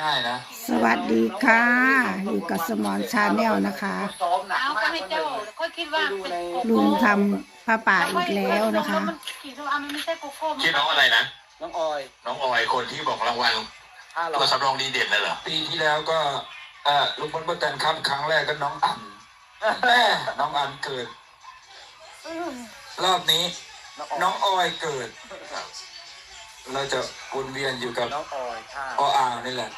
ง่ายนะสวัสดีค่ะ อยู่กับสมอนชาแนลนะคะ ซ้อมหนักเอามาก็กให้มันเจ้าเลยก็คิดว่าเป็นโกโก้ลุงทำผ้าป่าอีกแล้วนะคะ มันขีดว่ามันไม่ใช่โกโก้ชื่อน้องอะไรนะ น้องออยน้องออยคนที่บอกรางวัลห้าร้อตัวยสำรองดีเด่นน่ะเหรอ ปีที่แล้วก็เออลุงพลป้าแตนครับครั้งแรกก็น้องอันแม่น้องอันเกิด รอบนี้น้องออยเกิด เราจะวนเวียนอยู่กับน้องออยค่ะออ่างนี่แหละ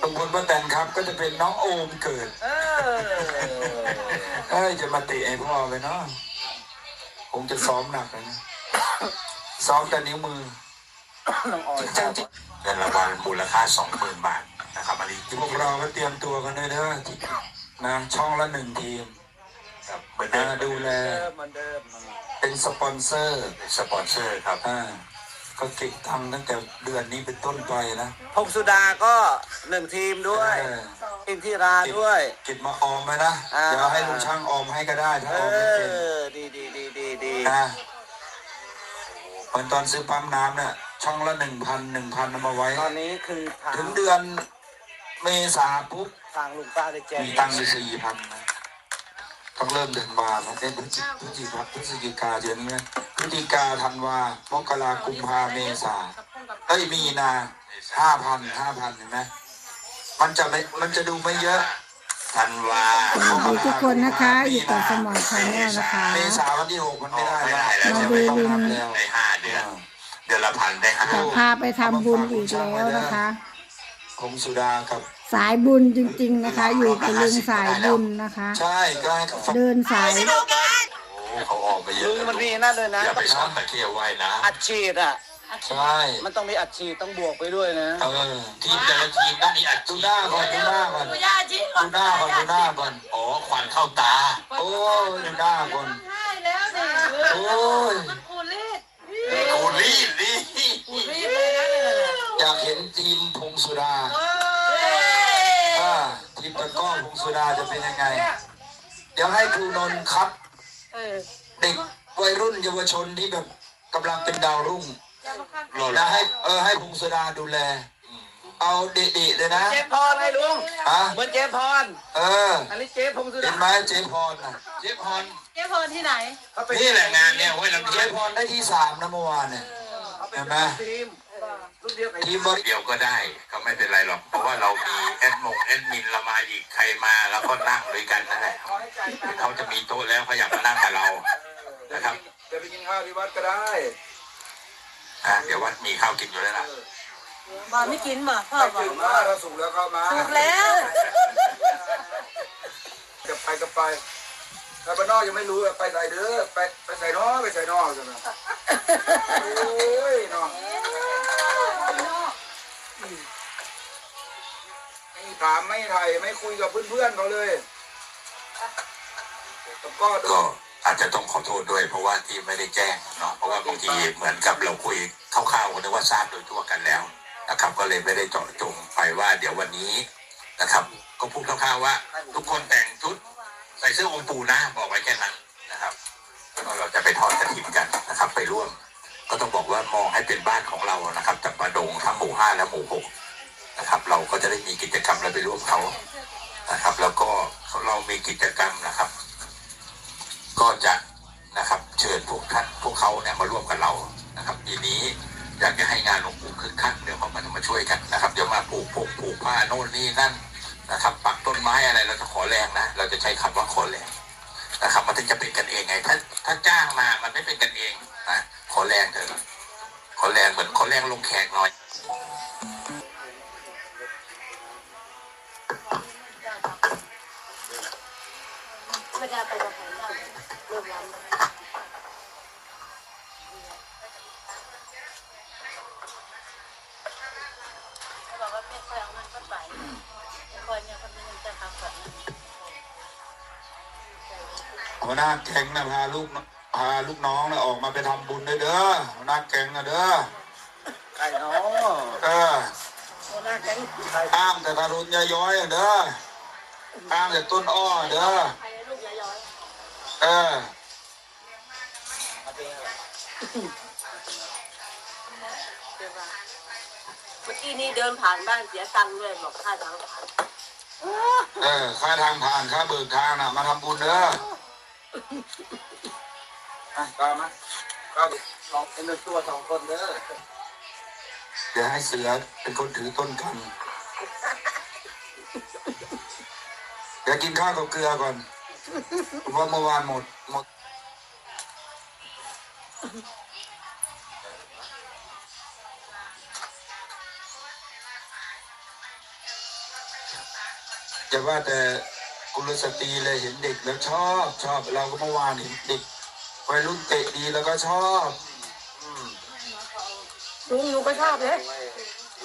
ลุงพลป้าแตนครับก็จะเป็นน้องโอมเกิด เออ เอ้ยจะมาเตะไอ้พ่อไปเนาะคงจะซ้อมหนักเลยนะ ซ้อมแต่นิ้วมือ น้องออยเงินรางวัลมูลค่าสองหมื่นบาทนะครับอันนี้พวกเราก็เตรียมตัวกันเลยเด้อนะช่องละหนึ่งทีมเหมือนเดิมดูแล เดิมเหมือนเดิม เป็นสปอนเซอร์เป็นสปอนเซอร์ครับ อ่า ก็เก็บตังค์ตั้งแต่เดือนนี้เป็นต้นไปนะพงสุดาก็หนึ่งทีมด้วยเอออินทิราด้วยเก็บมาออมไว้นะอ่า เดี๋ยวให้ลุงช่างออมให้ก็ได้ถ้าเอออมไม่เป็นอ ดีดีดีดีดีนะเหมือนตอนซื้อปั๊มน้ำเนี่ยช่องละหนึ่งพันหนึ่งพันเอามาไว้ ตอนนี้คือทางถึงเดือนเมษาปุ๊บ ทางลุงป้าได้แจ้งมีตังค์อยู่สี่พันนะต้องเริ่มเดือนบานะเอ้ยพฤศจิพฤศจิกาพฤศจิกาเดือนนี้นะ พฤศจิกาธันวามกรากุมภาเมษาเอ้ยมีนาห้าพันห้าพันเห็นไหมมันจะไม่มันจะดูไม่เยอะธันวาสวัสดีทุกคนนะคะอยู่กับสมอนชาแนลนะคะเมษาวันที่หกมันไม่ได้ไม่แล้วได้แล้วมาใช่ไหดูมลุงแล้วได้ห้าเดือนเดือนละพันได้ห้าจะพาไปทำบุญอีกแล้วนะคะคงสุดากับสายบุญจริง ๆ นะคะ อยู่กับลุงสายบุญนะคะ ใช่ก็ให้เขาฟังเดินสายโอ้ เขาออกไปเยลุอะงมันมีนั่นด้วยนะอย่าไปสอนตะเคียวไว้นะอัดฉีดอะใช่มันต้องมีอัดฉีดต้องบวกไปด้วยนะเออทีมแต่ละทีมต้องมีอัดดูฉีดหน้าก่อนดูหน้าก่อนดูย่าจีก่อดูนหน้าก่อนดูหน้าก่อนอ๋อควันเข้าตา โอ้ยดูหน้าก่อนให้แล้วเนี่ยโอ้ยมันกูรีดกูรีบรีบกูรีดเลยนะเนี่ยอยากเห็นทีมพงสุดาเฮ้ยอ่าทีมตะกร้อพงสุดาจะเป็นยังไงเดี๋ยวให้ครูนนท์คัดเออ เด็กวัยรุ่นเยาวชนที่แบบกำลังเป็นดาวรุ่งอย่ามาข้างรอแล้วให้เออให้พงสุดาดูแล เอาเด็ๆเลยนะเจมพรไงลุงฮะเหมือนเจมพรเอออันนี้เจพงสุเห็ดานไหมเจ๊พรน่ะเจ๊พรเจ๊พรที่ไหนเขาไปนี่แหละงานเนี่ยเว้ยลำเจ๊เจ๊พรได้ที่สามนะเมื่อวานเนี่ยเขาไปเห็นไหมทีมรุ่นเดียวกับทีมบริเดียวก็ได้ก็ ไม่เป็นไรหรอก เพราะว่าเรามีแอดมงแอดมินเรามาอีกใครมาแล้วก็นั่งด้วยกันนั่นแหละเขาจะมีโต๊ะแล้วเขาอยากมานั่งกับเรานะครับจะไปกินข้าวที่วัดก็ได้อะเดี๋ยววัดมีข้าวกินอยู่แล้วล่ะมาไม่กินบ่พ่อถ้าบอถึกงว่าเราสุกแล้วเข้ามาถูกแล้วจะไปก็ไปถ้าบ้านนอกยังไม่รู้อะไปใส่เด้อไปไปใส่นอไปใส่นอกใช่ไหมโอ้ยเนาะไม่ ถามไม่ไทยไม่คุยกับเพื่อนๆเขาเลยแล้วก็ก็อาจจะต้องขอโทษด้วย เพราะว่าที่ไม่ได้แจ้งเนาะเพราะว่าบางทีเหมือนกับเราคุยคร่าวๆกันว่าทราบโดยทั่วกันแล้วนะครับ ก็เลยไม่ได้เจาะจงไปว่า เดี๋ยววันนี้นะครับ ก็พูดคร่าวๆว่า ทุกคนแต่งชุดใส่เสื้อองค์ปูนะบอกไว้แค่นั้นนะครับแล้วก็เราจะไปทอดกระถิ่นกันนะครับ ไปร่วม ก็ต้องบอกว่ามองให้เป็นบ้านของเรานะครับจากประดงทั้งหมู่ห้าและหมู่หก นะครับ เราก็จะได้มีกิจกรรมและไปร่วมเขานะครับ แล้วก็เรามีกิจกรรมนะครับ ก็จะนะครับ เชิญพวกท่านพวกเขาเนี่ยมาร่วมกับเรานะครับปีนี้อยากจะให้งานหลวงปู่คึกคักเดี๋ยวเขามามาช่วยกันนะครับเดี๋ยวมาปลูกผงปลูกผ้าโน่นนี่นั่นนะครับปักต้นไม้อะไรเราจะขอแรงนะเราจะใช้คำว่าขอแรงนะครับมันถึงจะเป็นกันเองไงถ้าถ้าจ้างมามันไม่เป็นกันเองนะขอแรงเถอะขอแรงเหมือนขอแรงลงแขกหน่อย ไม่ได้ไปกับใครเริ่มร้านเขาบอกว่าไม่ค่อยเอาเงินก็ไปไม่ค่อยเนี่ยคนนึงจะทำแบบนั้นหัวหน้าแก๊งนะพาลูกพาลูกน้องนะออกมาไปทำบุญด้วยเด้อหัวหน้าแก๊งนะเด้อไก่เนาะเออหัวหน้าแก๊งไก่อ้างแต่ทารุณยาย้อยอะเด้ออ้างแต่ต้นอ้อเด้อ ใครลูกย้ อยเออมาเป็นอะไรๆเดี๋ยวว่าเมื่อกี้นี่เดินผ่านบ้านเสียตังค์ด้วยบอกค่าทางผ่านเออค่าทางผ่านค่าเบิกทางน่ะ มาทำบุญเด้ออะตามมาเข้าดิสองเป็นตัวสองคนเด้อเดี๋ยวให้เสือเป็นคนถือต้นกัน เดี๋ยวกินข้าวกับเกลือก่อน เพราะเมื่อวานหมดหมดจะว่าแต่กุลสตรีเลยเห็นเด็กแล้วชอบชอบเราก็เมื่อวานเห็นเด็กวัยรุ่นเตะดีแล้วก็ชอบลุงหนูก็ชอบเลย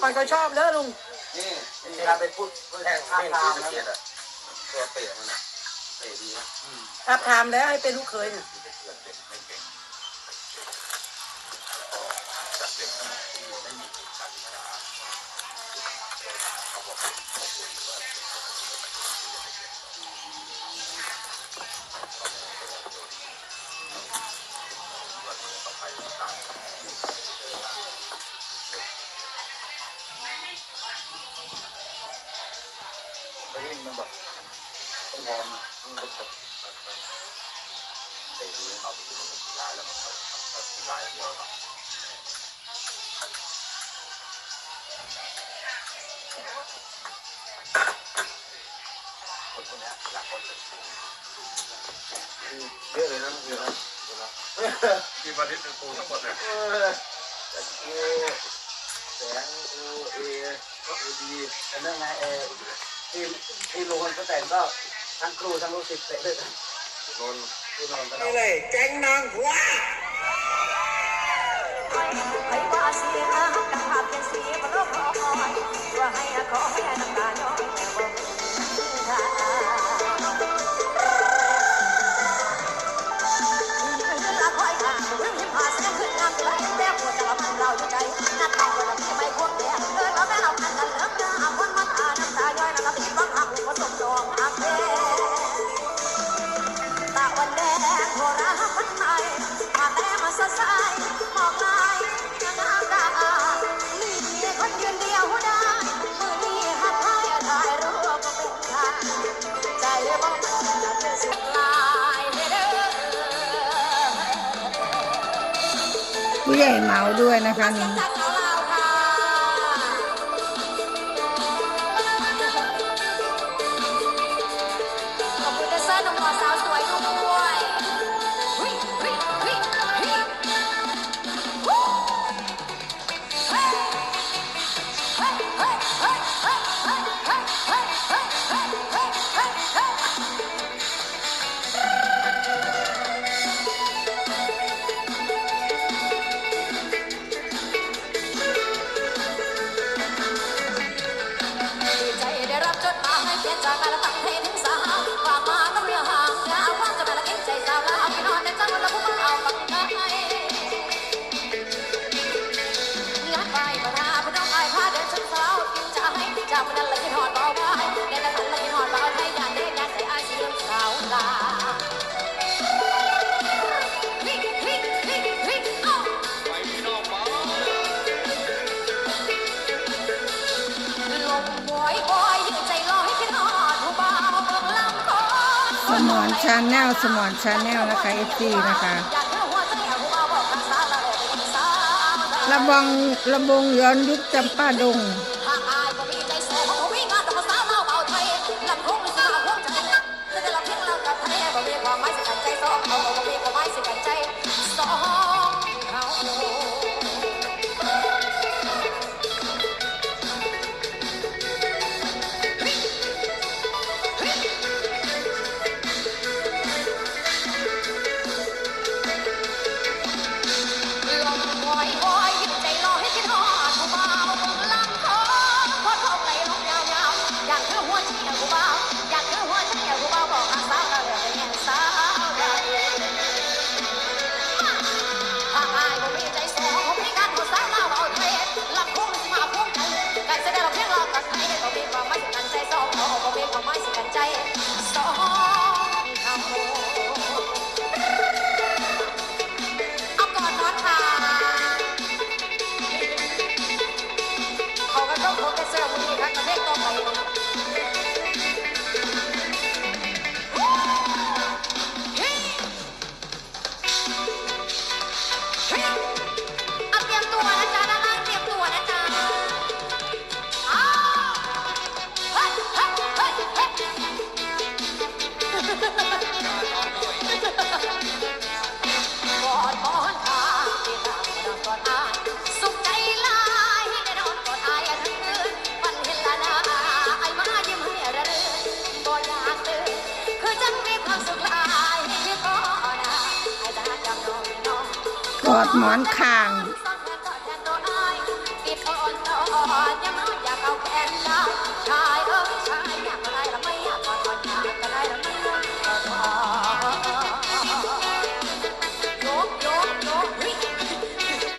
คอยก็ชอบเลยลุงนี่มีการไปพูดแทนข้ามทางแล้วตัวเตะมันอะเตะดีนะ ทับทามแล้วให้เป็นลูกเขยน่ะมันบอ เยอะเลยนะเยอะนะมีมาลิตเป็นปูทั้งหมดเลยเอแสงเอเอเอดีเป็นเรื่องงเอที่โรงกันก็แต่งก็ ทั้งครูทั้งลูกศิษย์เตะด้วยกันนนที่นอนก็นี่เลยแก๊งนางหัวไม่ว่าเสียงกับภาพเป็นสีบนโลกรอคอยว่าให้ขอให้น้ำตาย้อยแต่บ่มีทาง ผู้ใหญ่เมาด้วยนะคะนี่ 나าแนลสมอนชาแนลนะคะเอฟซีนะคะลำบองลำบงย้อนยุคจำป้าดง อดหมอนข้าง ชาย